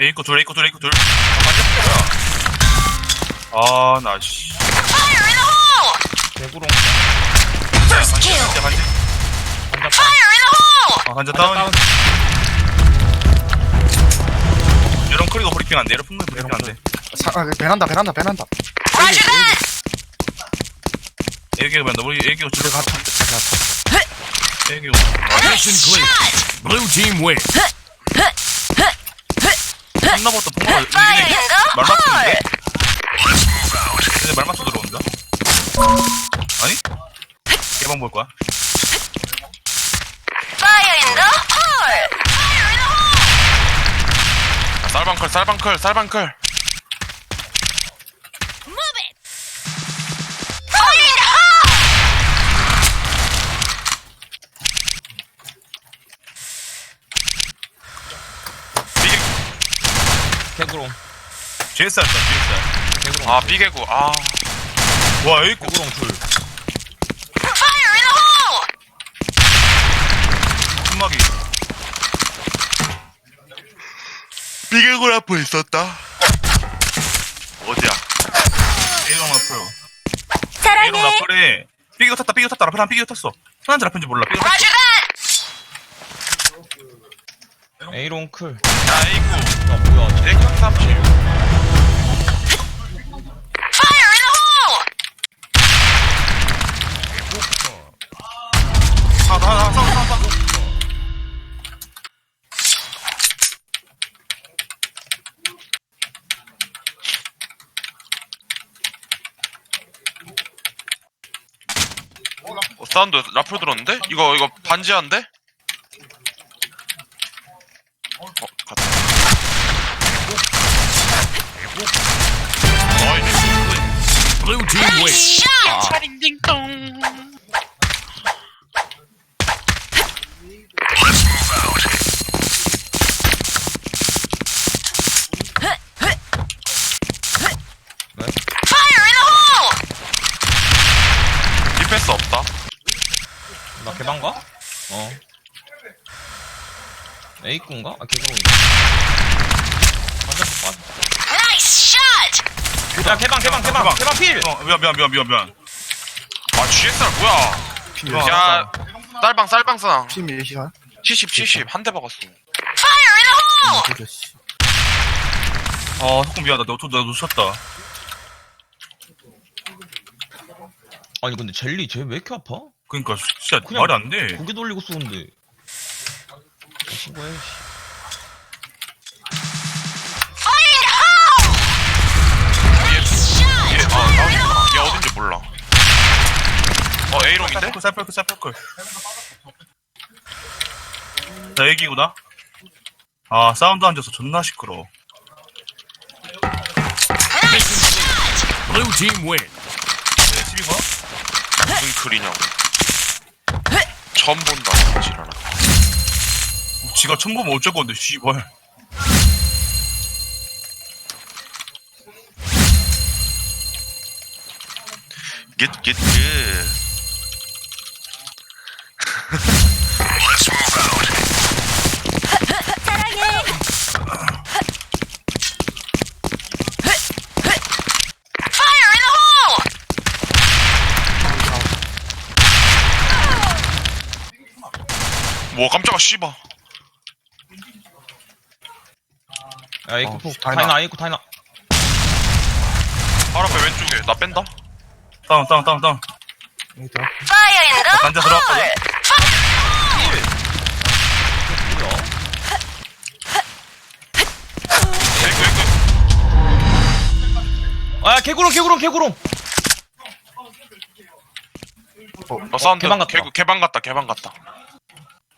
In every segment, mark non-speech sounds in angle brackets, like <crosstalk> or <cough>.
A 있고 둘 A 있고 둘 A 있고 둘 아, 아나 씨. Fire in the hole! 개구롱 First kill! 간자 간자 한자 Fire in the hole! 아 다운 다운 이런 크리가 브리핑 안 돼 이런 풍물 브리핑 안 돼 사, 아, 베란다 Roger that! 애기가 맨다 우리 애기가 둘이 같이 애기가 Mission clear. Shot! Blue team win. In the 말 맞추는데? hole! 근데 말 맞춰 들어온다 아니? 개방 볼 거야! 쌀방클 쌀방클 쌀방클 GSR 있다 GSR. 개구렁 아, 삐개구, 아. 와, 여기 있고. 개구렁 둘. 마귀. 삐개굴 앞에 있었다. 어디야 A롱 앞으로 사랑해. 앞에 삐개구 탔다 삐개구 탔다 라플 삐개구 탔어 하나인지 라플인지 몰라 삐개구 탔어 Roger that! 에이롱 클 야 A구 아 뭐야 쟤? 130 사운드 라플 들었는데? 이거 이거 반지한데? 개방가? 어. A군가? 아 빠져 Nice shot! 야 개방 개방 개방. 개방. 개방 필! 어, 미안 미안 미안 미안 미안. 아 GSR 뭐야? 어, 야 쌀방 쌀방 쓰나 팀 시간? 70 70 한 대 박았어. Fire in the hole! 되게 씨어 조금 미안하다. 너, 나 놓쳤다. 아니 근데 젤리 쟤 왜 이렇게 아파? 그니까 진짜 그냥- 말이 안 돼 고개 돌리고 쏘는데 신고해! 얘, 아, 얘 어딘지 몰라 어 A롱인데? 쌀펄클 쌀펄클 쌀펄클 자 애기구나 아 사운드 앉아서 존나 시끄러워! Blue team win. 네, 12번? 무슨 글이냐고 처음 본다. 지랄아. 지가 처음 보면 어쩔 건데 씨발. 깃깃깃 뭐 깜짝아 씨발 야 A군 어, 폭 다이나. 다이나 A군 다이나 바로 앞에 왼쪽에 나 뺀다 다운 다운 다운 다운 여기다 Fire in the 들어왔거든? hole! 뭐야? 에이구 에이구 아 개구롱 개구롱 개구롱 어 사운드 개방 같다. 개, 개방 같다 개방 같다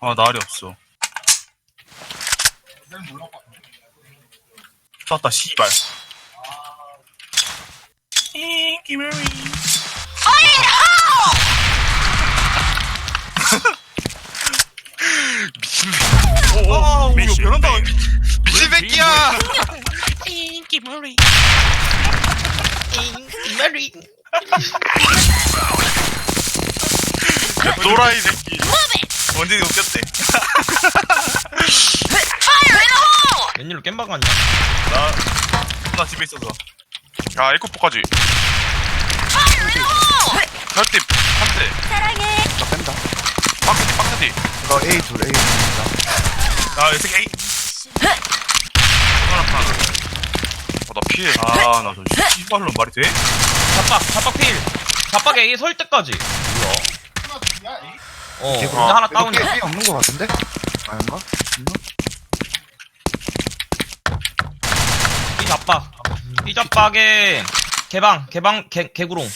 아 날이 없어. 쐈다 씨발. The hole! <laughs> 미친 아 우리 미친 베란다 미친 새끼야. <laughs> 노라이 새끼. Move it! 원진이 웃겼대 <laughs> 웬일로 겜방 아니야? 나, 나 집에 있어서. 야 에코포까지 혈팁 한대 사랑해. 나 뺀다. 박스디 박스디 이거 A 둘 A 둘. 야, 이 새끼, 에이. 어나 피해 아, 나 저, 씨발로 말이 돼? 잡박, 잡박 필. 잡박 A 설 때까지. 뭐야? 어, 근데 개구나. 하나 다운이야. A 없는 거 같은데? 아닌가? 이 잡박. 이 잡박에 개방, 개방, 개, 개구롱.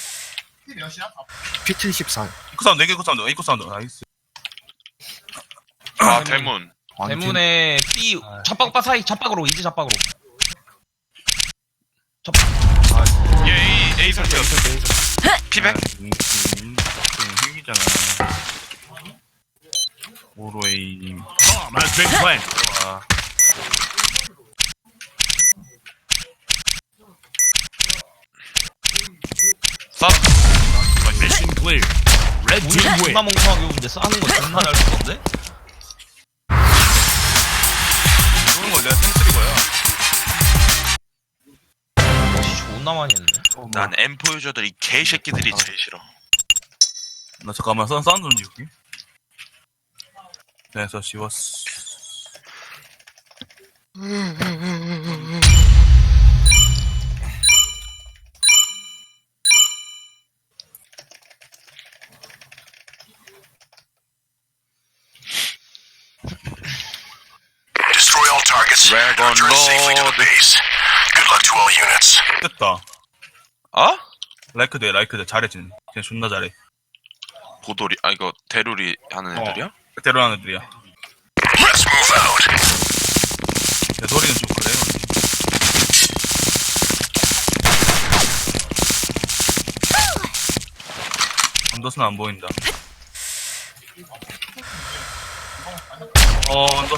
P74. 이코 사운드, 이코 사운드, 이코 사운드. 나이스. 아 대문 대문에 B, 잡박 오빠 사이, 잡박으로, 이제 잡박으로. 얘 A A 설정 피백 음, 음, 음, 핵이잖아. 오로에이. Bomb has been planted. 와. Mission clear. Red 우리 team 존나. 멍청하게 오는데 싸는 거 존나 잘 쓰던데? 그런 거 내가 템 쓰리고요. 역시 존나 많이 했네. 어, 난 M4 유저들이 개새끼들이 제일 싫어 나 잠깐만, 선, 사운드 좀 지울게. 그래서 지웠어. Destroy all targets. Dragon Return safely to the Lord. base. Good luck to all units. 됐다. 어? 라이크 돼, 라이크 돼. 잘해, 진. 그냥 존나 잘해. 고돌이 아 이거 대룰이 하는 어. 애들이야? 대로하는 애들이야. out. 소리는 좀 그래. 언더스는 안 보인다. 어, 언더.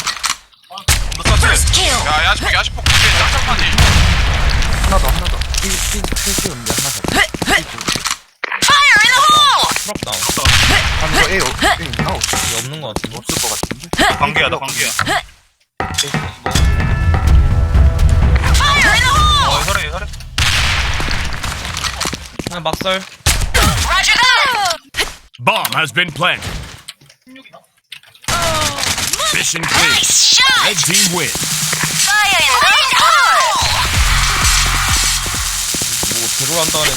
언더. 킬. 야 야식폭 야식폭 그게 짝짝하지 하나 더, 하나 더. B, B, 셋이었는데 하나 더. Fire in the hole. 부럽다. 아, 이거 A, 없- A 있나? 없- 이게 없는 거 같은데? 없을 것 같은데? 관계야, 나 관계야. Fire in the hole. 어, 설해, 설해. 그냥 막설. Bomb has been planted. Mission clear. Red team wins. Fire in the hole.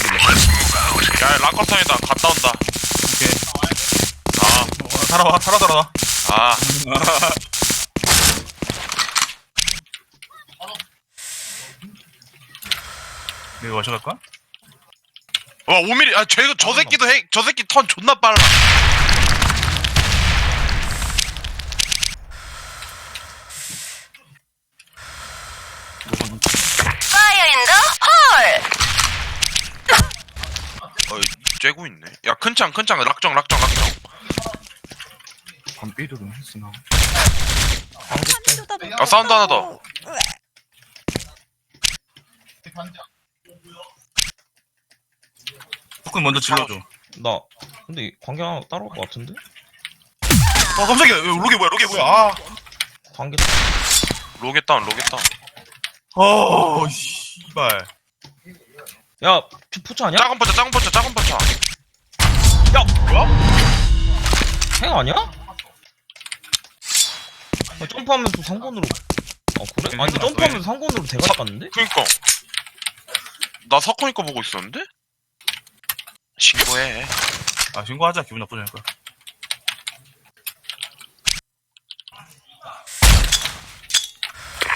뭐. Let's move out. 야 락커턴이다 갔다 온다. 살아와, 살아, 살아와. 아. 내가 마셔갈까? 와 5mm 아저 저 새끼도 해, 저 새끼 턴 존나 빨라 Fire in the hole. 어 쬐고 있네 야 큰창 큰창 락정 락정 락정 반 B도 좀 했으나. 아 사운드 하나 더 폭군 먼저 질러줘. 나, 근데 이 관계 하나 따로 올 것 같은데? 아, 깜짝이야. 왜, 로게 뭐야, 로게 뭐야. 아. 관계 로게 다운 로게 다운 어, 씨발. 야, 저 포차 아니야? 작은 포차 작은 포차 작은 포차 야, 뭐야? 행 아니야? 아, 점프하면서 상권으로. 아, 그래? 아니, 점프하면서 상권으로 대가리 갔는데? 그니까 나 사코니 거 보고 있었는데? 신고해 아, 신고하자. 기분 나쁘니까.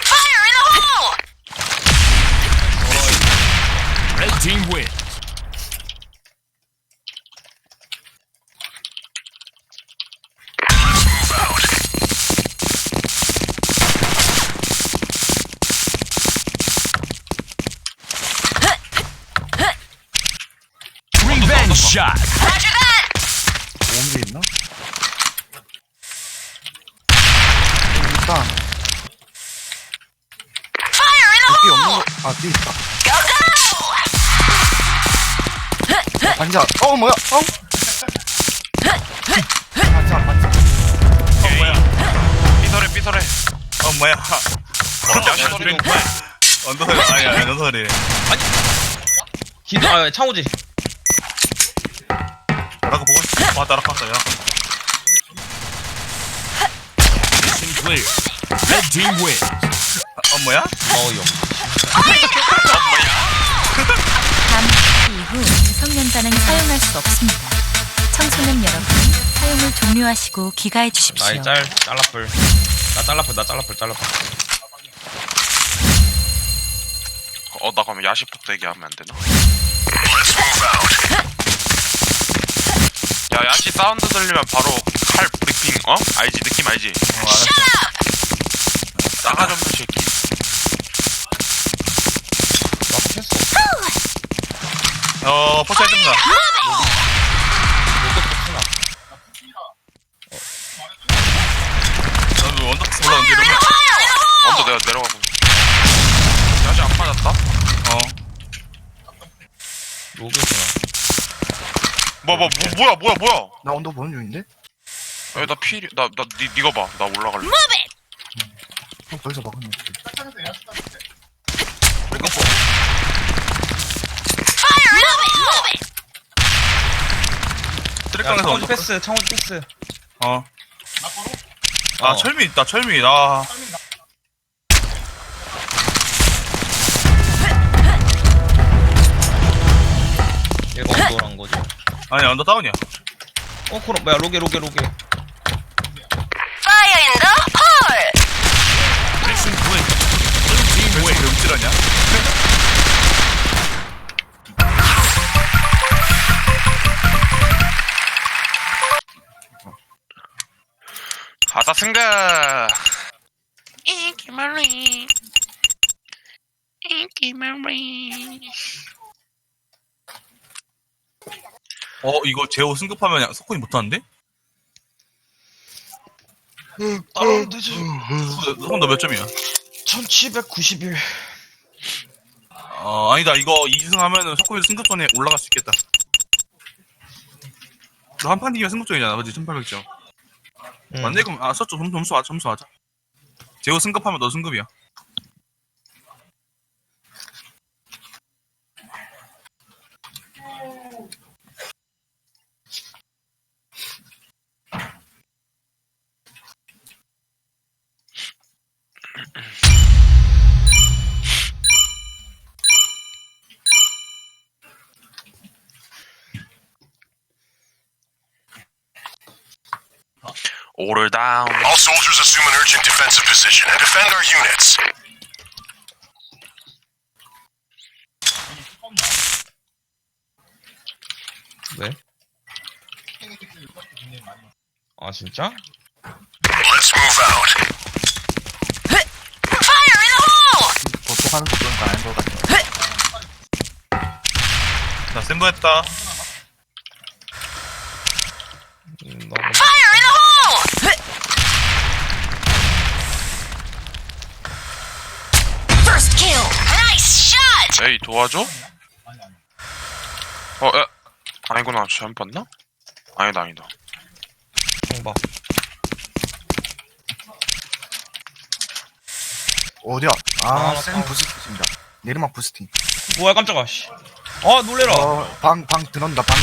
Fire in the hole. Red team wins. 오음도 있나? 일단, B 없는. 거, 아, B 있다. Go. 반자, 어, 뭐야, 어? 반자, 반자. 어, 뭐야. 삐설해 삐설해 어, 뭐야. Has been planted. 언더설이 아니야 언더설이 기둥, 아, 창호지. 나라고 보고 있어 와 나락갔다 야 Mission clear. Red team wins. 어 뭐야? 잠시 이후 미성년자는 사용할 수 없습니다. 청소년 여러분, 사용을 종료하시고 귀가해 주십시오. 나의 짤, 짤라플. 나 짤라플, 나 짤라플, 짤라플. 어, 나 그럼 야시폭 대기 하면 안 되나? Let's move out. 야, 야시 사운드 들리면 바로 칼 브리핑, 어? 알지? 느낌 알지? 어 알았어 싸가지 없는 새끼. 나도 했어. 어 포차 해준다 이것도 쓰나. 너도 언더박스 올라온대 이러면 먼저 내가 내려가고. 야시 안 맞았다? 어 로그 쓰나. 뭐, 뭐, 뭐, 뭐야, 뭐야, 뭐야? 나 언더 보는 중인데? 야, 나 필, 나, 나, 니, 니가 봐. 나 올라갈래. 형 거기서 막으면 야, 트랙강에서 창호지 언더 패스, 창호지 패스. 어. 아 어. 철미 있다 철미 아 얘가 아니 언더 다운이야 어, 그럼, 뭐야, 로게, 로게, 로게. Fire in the hole! Mission clear. Blue team 왜 wins. 움찔하냐? 가다 승가. 어 이거 제호 승급하면 야- 석훈이 못하는데? 따라오면 되지. 석훈 너몇 점이야? 1791. 어 아니다 이거 2승 하면은 석훈이 승급전에 올라갈 수 있겠다 너 한판 이기면 승급전이잖아 그치 1800점 응. 맞네 그럼 아 썼죠 점수 점수 하자 점수 하자 제호 승급하면 너 승급이야 Order down. All soldiers assume an urgent defensive position and defend our units. 왜? 아, 진짜? Let's move out. Fire in the hole! 보통 하는 거 그런 거 아닌 것 같아. 자 센거 했다 음, 나 에이, 도와줘? 어, 에. 아니구나. 잘못 봤나? 아니다, 아니다. 총박. 어디야? 아, 아, 맞다. 센 부스팅입니다. 내리막 부스팅. 뭐야, 깜짝아, 씨. 아, 놀래라. 어, 방, 방 들어온다, 방.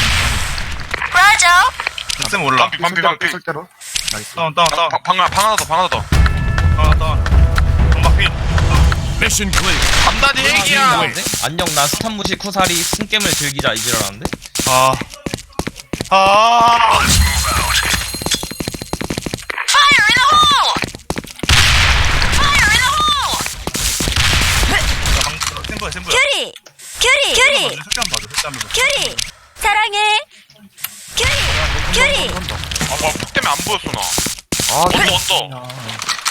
Roger! 쌤 올라 반피, 반피, 반피. 절대로. 나이스. 다운 다운 다운 방, 방, 하나- 방 하나 더, 방 하나 더. Mission clear. 얘기야! 네? 안녕, 나 스탄 무시 쿠사리 승겜을 즐기자 이지랄하는데? 아. 아. Let's move out. Fire in the hole! Fire in the hole! 샘플 샘플. 큐리! 큐리! 큐리! 봐줘. 봐줘. 큐리! 사랑해! 큐리! 큐리! 아, 뭐야, 폭 때문에 안 보였어, 나. 아, 언더, 언더.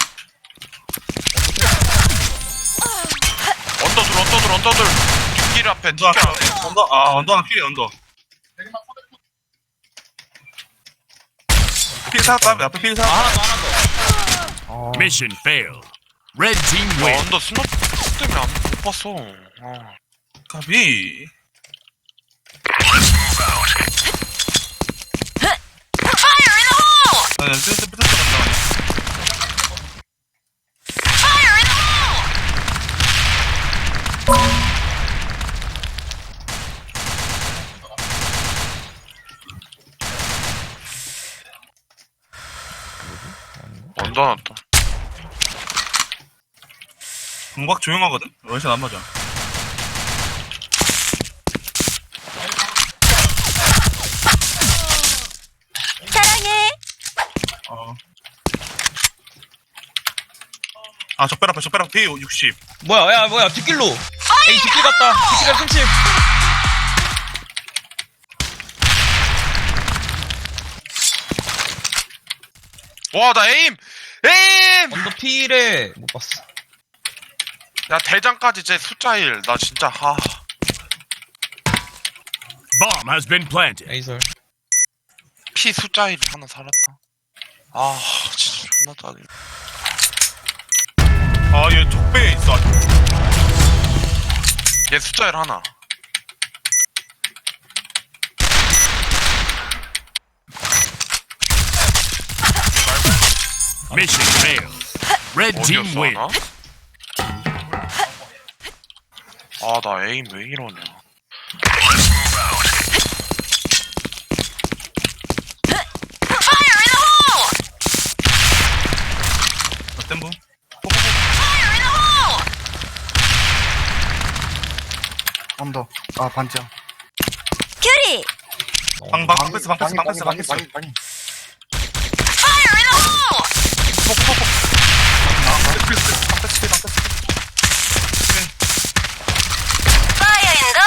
언더들. 뒷길 앞에, 뒷길 언더 앞에. 하나, 언더 아 언더 하나 필해 언더. 필 사왔다. 앞에 필 아, 사왔다. 하나 더, 하나 더. 어, Mission failed. Red team 야, wins. 언더 스노 폭 때문에 안, 못 봤어. 어. 가비. Fire in the hole! 나는 뜨뜨 뜨뜨 간다. Fire in the hole! 던져놨다. 공각 조용하거든? 원샷 안 맞아. 사랑해. 어. 아, 적배 앞에, 적배 앞에 P60. 뭐야, 야, 뭐야, 뒷길로. 에이, 뒷길 갔다. 뒷길에 승치. 와, 나 에임! 에임! 언더 필에 못 봤어. 야, 대장까지 제 숫자 1. 나 진짜, 하. Bomb has been planted. 에이설. 피 숫자 1 하나 살았다. 아, 진짜 존나 짜증. 아, 얘 적배에 있어. 얘 숫자 1 하나. Mission failed. Red team 어디였어, win. 하나? 아, 나 에임 왜 이러냐. 아. 언더. 아, 반지야. 큐리. 방, 방, 방패스, 방패스, 방패스, 방패스이.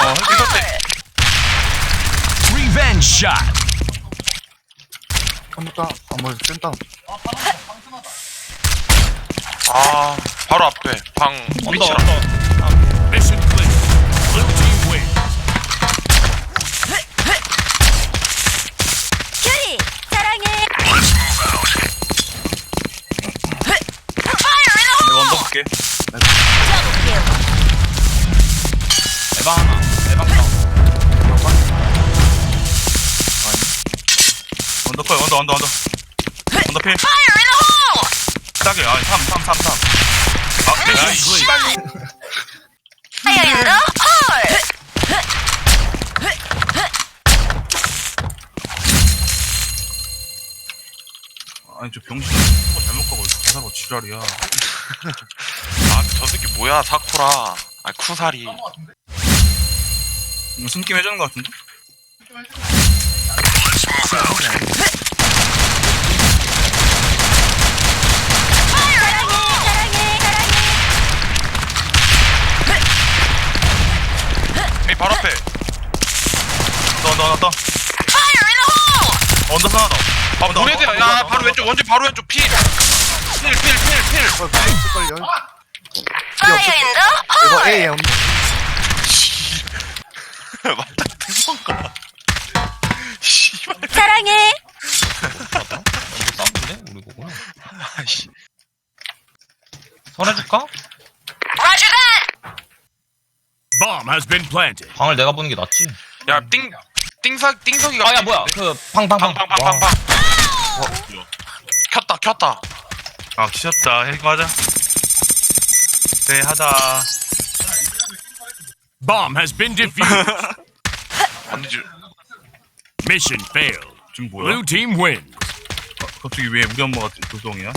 어, 이거 Revenge shot. 언더. 아, 뭐, 센다. 아, 바로 앞에. 방, 언더. Mission 언더 언더, 언더, 언더. 필. 딱이, 아, 3, 3, 3, 3. 아, 야, 이 씨발. 파이어랜더 홀. 아니, 저 병신. 뭐 잘못 가고, 자사고 지랄이야. 아, 저 새끼 뭐야, 사쿠라. 아, 쿠사리. 이거 숨김 해주는 것 같은데? 사랑해. 사랑해. 에이, 바로 앞에. 언더, 언더, 언더. 언더 하나 더. 아, 노래드야. 야, 바로 왼쪽, 원지 바로 왼쪽. 필. 필, 필, 필, 필. 이거 있을걸요? 파이어랜더 이거 홀. A에 언더. 맞다. 씨발. 사랑해. 언더 싸움인데? 우리 거구나. 아이씨. 선해줄까? Bomb has been planted. 방을 내가 보는 게 낫지. 야, 띵, 띵석, 띵석이가. 아, 야, 뭐야. 그, 방, 방, 방. 방, 방, 방, 방, 방. 어, 켰다, 켰다. 아, 귀엽다. 이거 하자. 네, 하다. Bomb has been defused. <laughs> 안 되지. Mission failed. 지금 뭐야? Blue team win. 아, 갑자기 왜 우리 엄마가 도성이야? 야, <laughs>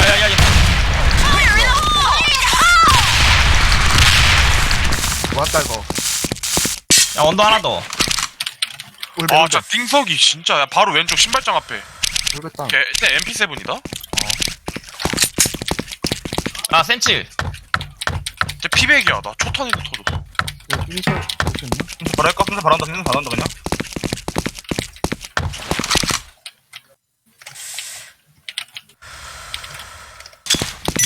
야, 야, 야. 왔다, 이거. 야, 언더 하나 더. 울베, 아, 울베. 진짜 띵석이 진짜. 야, 바로 왼쪽 신발장 앞에. 울베 땅. 걔, 걔 MP7이다? 아, 센칠. 쟤 피백이야. 나 초탄이도 터졌어. 이거 삐설 볼수 있나? 순서 할까? 순서 한다, 그냥.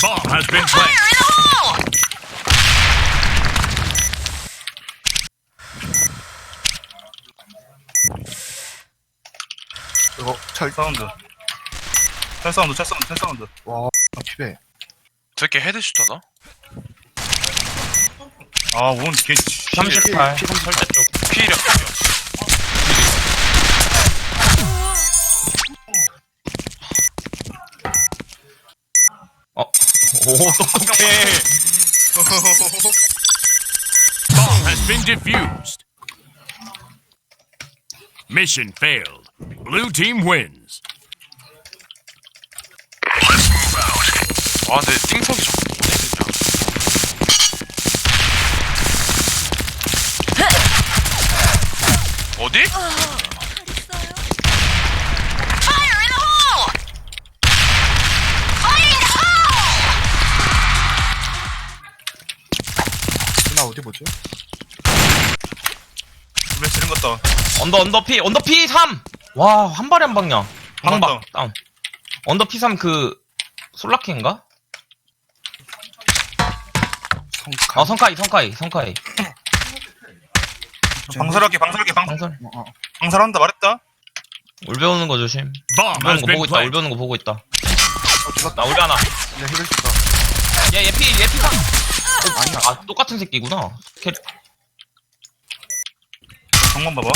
Bomb has been planted. 이거 철. 사운드. 찰 사운드, 찰 사운드, 찰 사운드. 와, 아, 피베. 저 새끼 헤드슈터다? 아, 원, 걔, 38. 피- 피- 설대 쪽. 피력. 어. <laughs> 오, 똑똑해. <laughs> Bomb has been defused. Mission failed. Blue team wins. 아 근데 띵석이 자꾸 뭐냐 어디? 나 어디 보지? 왜 지른 것다. 언더 언더 피 언더 피 3. 와, 한 발에 한 방이야. 방박 방박. 다운. 언더 피3그 솔라키인가? 성카. 아, 성카이, 성카이, 성카이. 방설할게, 방설할게, 방, 방설. 어, 어. 방설한다 말했다. 울 배우는 거 조심. Bomb 울 has 배우는 거 been 보고 있다. 울 planted. 배우는 거 보고 있다. 어, 죽었다. 나울 하나. 야, 힐을 줬다. 얘, 얘 피, 얘피 3. 아니야. 아, 똑같은 새끼구나. 캐, 정만 봐봐.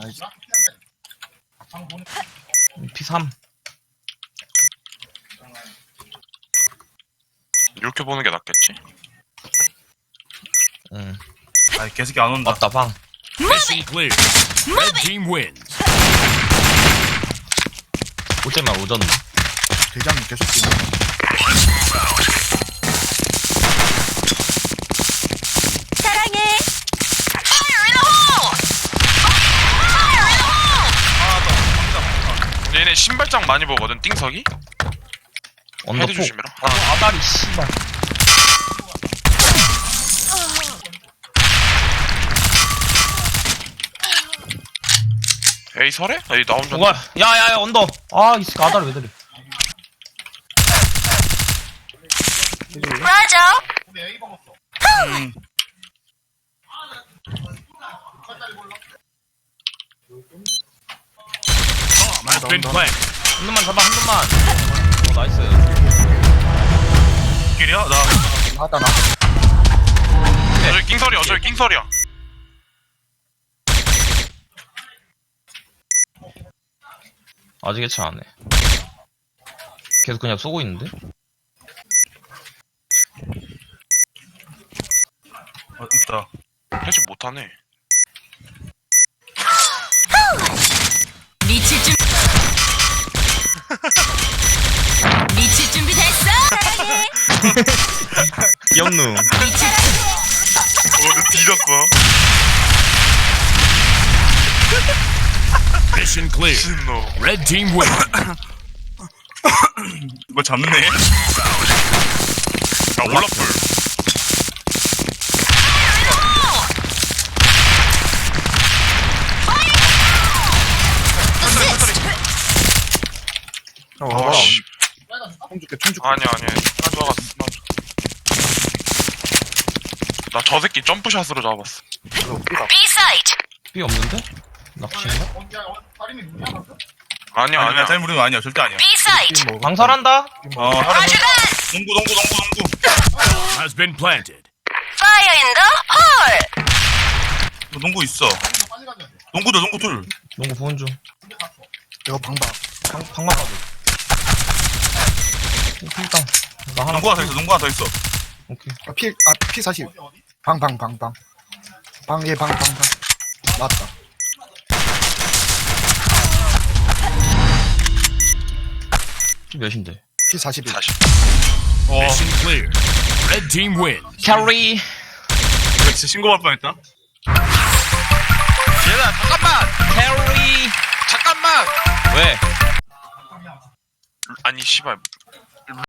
나이스. 피 3. 이렇게 보는 게 낫겠지? 응. 아, 개새끼 안 온다. 맞다, 방. Mission clear. Red team wins. 오제만 오졌네. 대장이 계속 뛰네. 사랑해. 신발장 많이 보거든 띵석이? 언더 헤드 폭. 조심해라 아, 아다리, 씨발. 에이 설해? 에이 나 혼자 뭐야? 야, 야, 야, 언더. 아, 이 새끼 아다리 왜 들이? 맞아. 음. Bomb has been planted. 한 놈만 잡아, 한 놈만. 어, 나이스. 길이야? 나. 나다, 나. 어저기 킹설이야 어저기 킹설이야 아직 예측 안 해. 계속 그냥 쏘고 있는데? 어, 있다. 해지 못하네 미칠 준비 됐어. 사랑해. 귀엽누. 어너 뒤졌어 Mission clear. 신노 Red team. 이거 잡네. <laughs> 나 올라풀 어, 어, 아씨 총 줄게, 총 줄게. 아니야 아니야 하나 들어갔어 나저 새끼 점프샷으로 잡았어 이거 삐가. 삐 없는데? 낚시인가? 아니야 아니야, 아니야 거 아니야. 절대 아니야. 삐 먹어. 방설한다? 어, 하나 농구, 농구, 농구, 농구. Bomb has been planted. 너 농구 있어. 농구도 농구 둘. 농구 보는 중. 이거 방박. 방, 방막 가도. 일단. 나 하나. 농구 하나 더 있어. 농구 하나 더 있어. 오케이. 아, 피, 아, 피 40. 방, 방, 방, 방. 방, 예, 방, 방, 방. 맞다. 피 몇인데? 피 41. 다시 어, Mission clear. Red team wins. 캐리. 이거 진짜 신고할 뻔했다. 얘들아 잠깐만 캐리. 잠깐만 왜? 아니 씨발